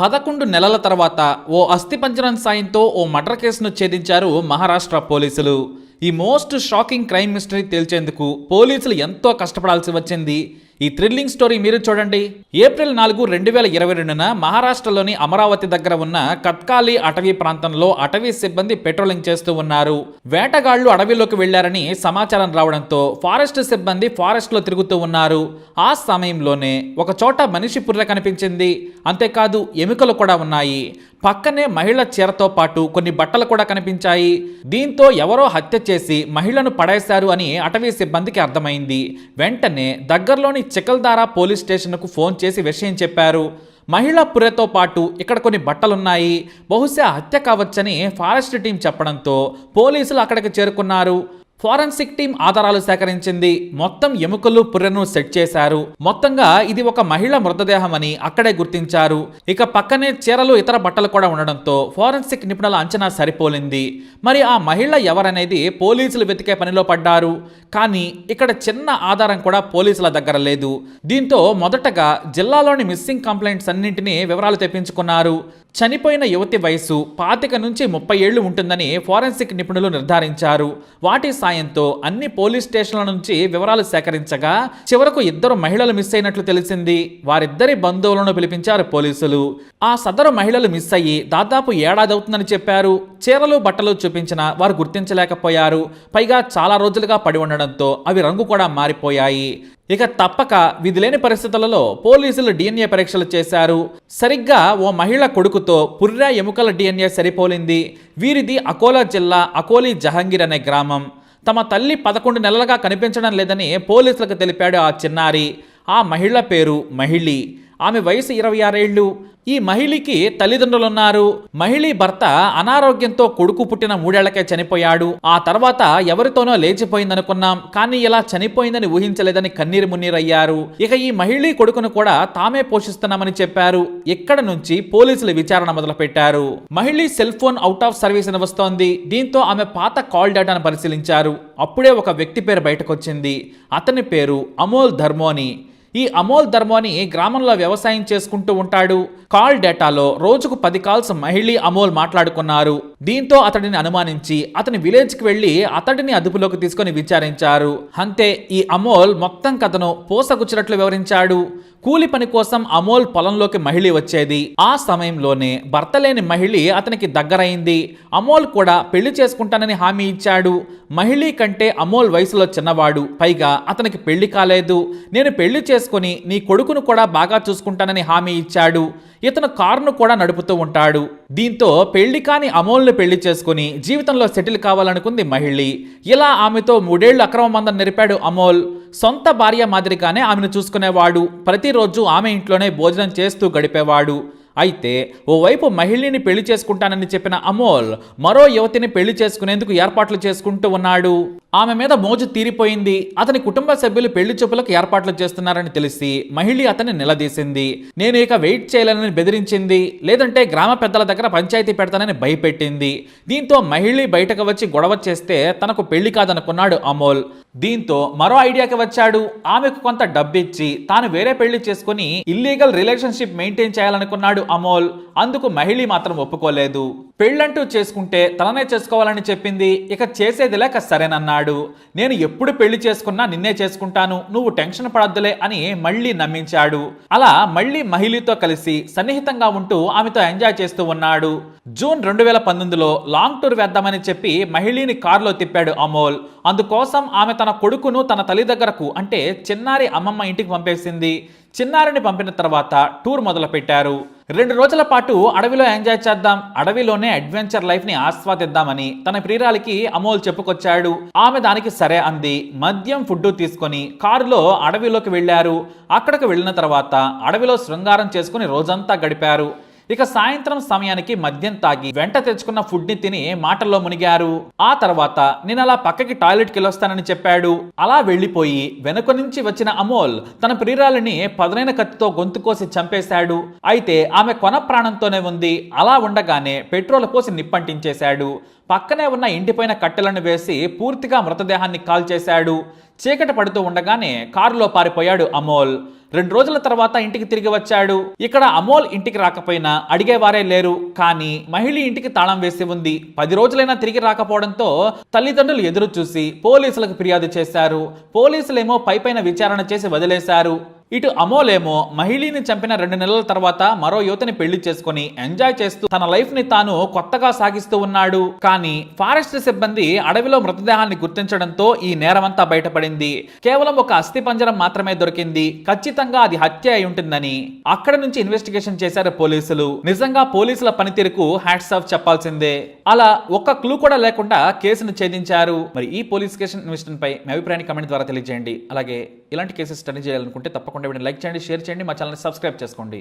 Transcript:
పదకొండు నెలల తర్వాత ఓ అస్థిపంజరం సాయంతో ఓ మర్డర్ కేసును ఛేదించారు మహారాష్ట్ర పోలీసులు. ఈ మోస్ట్ షాకింగ్ క్రైమ్ మిస్టరీ తేల్చేందుకు పోలీసులు ఎంతో కష్టపడాల్సి వచ్చింది. ఈ థ్రిల్లింగ్ స్టోరీ మీరు చూడండి. ఏప్రిల్ నాలుగు రెండు వేల ఇరవై రెండున మహారాష్ట్రలోని అమరావతి దగ్గర ఉన్న కత్కాలి అటవీ ప్రాంతంలో అటవీ సిబ్బంది పెట్రోలింగ్ చేస్తూ ఉన్నారు. వేటగాళ్ళు అడవిలోకి వెళ్ళారని సమాచారం రావడంతో ఫారెస్ట్ సిబ్బంది ఫారెస్ట్లో తిరుగుతూ ఉన్నారు. ఆ సమయంలోనే ఒక చోట మనిషి పుర్రె కనిపించింది. అంతేకాదు ఎముకలు కూడా ఉన్నాయి. పక్కనే మహిళ చీరతో పాటు కొన్ని బట్టలు కూడా కనిపించాయి. దీంతో ఎవరో హత్య చేసి మహిళను పడేశారు అని అటవీ సిబ్బందికి అర్థమైంది. వెంటనే దగ్గరలోని చికల్దారా పోలీస్ స్టేషన్కు ఫోన్ చేసి విషయం చెప్పారు. మహిళ పుర్రెతో పాటు ఇక్కడ కొన్ని బట్టలున్నాయి. బహుశా హత్య కావచ్చని ఫారెస్ట్ టీం చెప్పడంతో పోలీసులు అక్కడికి చేరుకున్నారు. ఫారెన్సిక్ టీం ఆధారాలు సేకరించింది. మొత్తం ఎముకలు పుర్రెను సెట్ చేశారు. మొత్తంగా ఇది ఒక మహిళ మృతదేహం అని అక్కడే గుర్తించారు. ఇక పక్కనే చీరలు ఇతర బట్టలు కూడా ఉండడంతో ఫారెన్సిక్ నిపుణుల అంచనా సరిపోలింది. మరి ఆ మహిళ ఎవరనేది పోలీసులు వెతికే పనిలో పడ్డారు. కానీ ఇక్కడ చిన్న ఆధారం కూడా పోలీసుల దగ్గర లేదు. దీంతో మొదటగా జిల్లాలోని మిస్సింగ్ కంప్లైంట్స్ అన్నింటినీ వివరాలు తెప్పించుకున్నారు. చనిపోయిన యువతి వయసు పాతిక నుంచి ముప్పై ఏళ్ళు ఉంటుందని ఫారెన్సిక్ నిపుణులు నిర్ధారించారు. వాటి సాయంతో అన్ని పోలీస్ స్టేషన్ల నుంచి వివరాలు సేకరించగా చివరకు ఇద్దరు మహిళలు మిస్ అయినట్లు తెలిసింది. వారిద్దరి బంధువులను పిలిపించారు పోలీసులు. ఆ సదరు మహిళలు మిస్ అయ్యి దాదాపు ఏడాది అవుతుందని చెప్పారు. చీరలు బట్టలు చూపించిన వారు గుర్తించలేకపోయారు. పైగా చాలా రోజులుగా పడి ఉండడంతో అవి రంగు కూడా మారిపోయాయి. ఇక తప్పక విధిలేని పరిస్థితులలో పోలీసులు డిఎన్ఏ పరీక్షలు చేశారు. సరిగ్గా ఓ మహిళ కొడుకుతో పుర్రా ఎముకల డిఎన్ఏ సరిపోలింది. వీరిది అకోలా జిల్లా అకోలి జహంగీర్ అనే గ్రామం. తమ తల్లి పదకొండు నెలలుగా కనిపించడం లేదని పోలీసులకు తెలిపాడు ఆ చిన్నారి. ఆ మహిళ పేరు మహిళి. ఆమె వయసు ఇరవై ఆరేళ్ళు ఈ మహిళకి తల్లిదండ్రులున్నారు. మహిళీ భర్త అనారోగ్యంతో కొడుకు పుట్టిన మూడేళ్ళకే చనిపోయాడు. ఆ తర్వాత ఎవరితోనో లేచిపోయిందనుకున్నాం. కానీ ఇలా చనిపోయిందని ఊహించలేదని కన్నీరు మున్నీరయ్యారు. ఇక ఈ మహిళీ కొడుకును కూడా తామే పోషిస్తున్నామని చెప్పారు. ఇక్కడ నుంచి పోలీసులు విచారణ మొదలుపెట్టారు. మహిళీ cell phone out of service అని వస్తోంది. దీంతో ఆమె పాత కాల్ డేటాను పరిశీలించారు. అప్పుడే ఒక వ్యక్తి పేరు బయటకొచ్చింది. అతని పేరు అమోల్ ధర్మోని. ఈ అమోల్ ధర్మోని గ్రామంలో వ్యవసాయం చేసుకుంటూ ఉంటాడు. కాల్ డేటాలో రోజుకు పది కాల్స్ మహిళీ అమోల్ మాట్లాడుకున్నారు. దీంతో అతడిని అనుమానించి అతని విలేజ్కి వెళ్ళి అతడిని అదుపులోకి తీసుకొని విచారించారు. అంతే ఈ అమోల్ మొత్తం కథను పోసగుచ్చినట్లు వివరించాడు. కూలి పని కోసం అమోల్ పొలంలోకి మహిళ వచ్చేది. ఆ సమయంలోనే భర్త లేని మహిళ అతనికి దగ్గరైంది. అమోల్ కూడా పెళ్ళి చేసుకుంటానని హామీ ఇచ్చాడు. మహిళీ కంటే అమోల్ వయసులో చిన్నవాడు. పైగా అతనికి పెళ్ళి కాలేదు. నేను పెళ్ళి చేసుకుని నీ కొడుకును కూడా బాగా చూసుకుంటానని హామీ ఇచ్చాడు. ఇతను కారును కూడా నడుపుతూ ఉంటాడు. దీంతో పెళ్ళి కాని అమోల్ని పెళ్ళి చేసుకుని జీవితంలో సెటిల్ కావాలనుకుంది మహిళి. ఇలా ఆమెతో మూడేళ్ళు అక్రమ మందం నెరిపాడు అమోల్. సొంత భార్య మాదిరిగానే ఆమెను చూసుకునేవాడు. ప్రతిరోజు ఆమె ఇంట్లోనే భోజనం చేస్తూ గడిపేవాడు. అయితే ఓవైపు మహిళని పెళ్ళి చేసుకుంటానని చెప్పిన అమోల్ మరో యువతిని పెళ్ళి చేసుకునేందుకు ఏర్పాట్లు చేసుకుంటూ ఉన్నాడు. ఆమె మీద మోజు తీరిపోయింది. అతని కుటుంబ సభ్యులు పెళ్ళి చూపులకు ఏర్పాట్లు చేస్తున్నారని తెలిసి మహిళ అతన్ని నిలదీసింది. నేను ఇక వెయిట్ చేయలేనని బెదిరించింది. లేదంటే గ్రామ పెద్దల దగ్గర పంచాయతీ పెడతానని భయపెట్టింది. దీంతో మహిళ బయటకు వచ్చి గొడవ చేస్తే తనకు పెళ్ళి కాదనుకున్నాడు అమోల్. దీంతో మరో ఐడియాకి వచ్చాడు. ఆమెకు కొంత డబ్బిచ్చి తాను వేరే పెళ్ళి చేసుకుని ఇల్లీగల్ రిలేషన్షిప్ మెయింటైన్ చేయాలనుకున్నాడు అమోల్ అందుకు మహిళ మాత్రం ఒప్పుకోలేదు. పెళ్ళంటూ చేసుకుంటే తననే చేసుకోవాలని చెప్పింది ఇక చేసేది లేక సరేనన్నాడు. నేను ఎప్పుడు పెళ్ళి చేసుకున్నా నిన్నే చేసుకుంటాను నువ్వు టెన్షన్ పడద్దులే అని మళ్ళీ నమ్మించాడు. అలా మళ్ళీ మహిళతో కలిసి సన్నిహితంగా ఉంటూ ఆమెతో ఎంజాయ్ చేస్తూ ఉన్నాడు. జూన్ రెండు వేల పంతొమ్మిదిలో లాంగ్ టూర్ వేద్దామని చెప్పి మహిళని కారులో తిప్పాడు అమోల్. అందుకోసం ఆమె తన కొడుకును తన తల్లి దగ్గరకు అంటే చిన్నారి అమ్మమ్మ ఇంటికి పంపేసింది. చిన్నారిని పంపిన తర్వాత టూర్ మొదలుపెట్టారు. రెండు రోజుల పాటు అడవిలో ఎంజాయ్ చేద్దాం. అడవిలోనే అడ్వెంచర్ లైఫ్ని ఆస్వాదిద్దామని తన ప్రియురాలికి అమోల్ చెప్పుకొచ్చాడు. ఆమె దానికి సరే అంది. మద్యం ఫుడ్ తీసుకొని కారులో అడవిలోకి వెళ్ళారు అక్కడికి వెళ్ళిన తర్వాత అడవిలో శృంగారం చేసుకుని రోజంతా గడిపారు. ఇక సాయంత్రం సమయానికి మద్యం తాగి వెంట తెచ్చుకున్న ఫుడ్ని తిని మాటల్లో మునిగారు. ఆ తర్వాత నేను అలా పక్కకి టాయిలెట్కి వెళ్ళొస్తానని చెప్పాడు. అలా వెళ్ళిపోయి వెనుక నుంచి వచ్చిన అమోల్ తన ప్రియురాలిని పదునైన కత్తితో గొంతు కోసి చంపేశాడు. అయితే ఆమె కొన ప్రాణంతోనే ఉంది. అలా ఉండగానే పెట్రోల్ పోసి నిప్పంటించేశాడు. పక్కనే ఉన్న ఇంటిపైన కట్టెలను వేసి పూర్తిగా మృతదేహాన్ని కాల్చేశాడు. చీకటి పడుతూ ఉండగానే కారులో పారిపోయాడు అమోల్. రెండు రోజుల తర్వాత ఇంటికి తిరిగి వచ్చాడు. ఇక్కడ అమోల్ ఇంటికి రాకపోయినా అడిగేవారే లేరు. కానీ మహిళ ఇంటికి తాళం వేసి ఉంది. పది రోజులైనా తిరిగి రాకపోవడంతో తల్లిదండ్రులు ఎదురు చూసి పోలీసులకు ఫిర్యాదు చేశారు. పోలీసులేమో పై పైన విచారణ చేసి వదిలేశారు. ఇటు అమోలేమో మహిళీని చంపిన రెండు నెలల తర్వాత మరో యువతిని పెళ్ళి చేసుకుని ఎంజాయ్ చేస్తూ తన లైఫ్ని తాను కొత్తగా సాగిస్తూ ఉన్నాడు. కానీ ఫారెస్ట్ సిబ్బంది అడవిలో మృతదేహాన్ని గుర్తించడంతో ఈ నేరమంతా బయటపడింది. కేవలం ఒక అస్థి పంజరం మాత్రమే దొరికింది. ఖచ్చితంగా అది హత్య అయి ఉంటుందని అక్కడ నుంచి ఇన్వెస్టిగేషన్ చేశారు పోలీసులు. నిజంగా పోలీసుల పనితీరుకు హ్యాట్స్ ఆఫ్ చెప్పాల్సిందే. అలా ఒక్క క్లూ కూడా లేకుండా కేసును ఛేదించారు. మరి ఈ పోలీస్ కేసు ఇన్వెస్టిగేషన్ పై మీ అభిప్రాయాన్ని కమెంట్ ద్వారా తెలియజేయండి. అలాగే ఇలాంటి కేసెస్ స్టడీ చేయాలనుకుంటే తప్పకుండా వీడిని లైక్ చేయండి షేర్ చేయండి మా ఛానల్ని సబ్స్క్రైబ్ చేసుకోండి.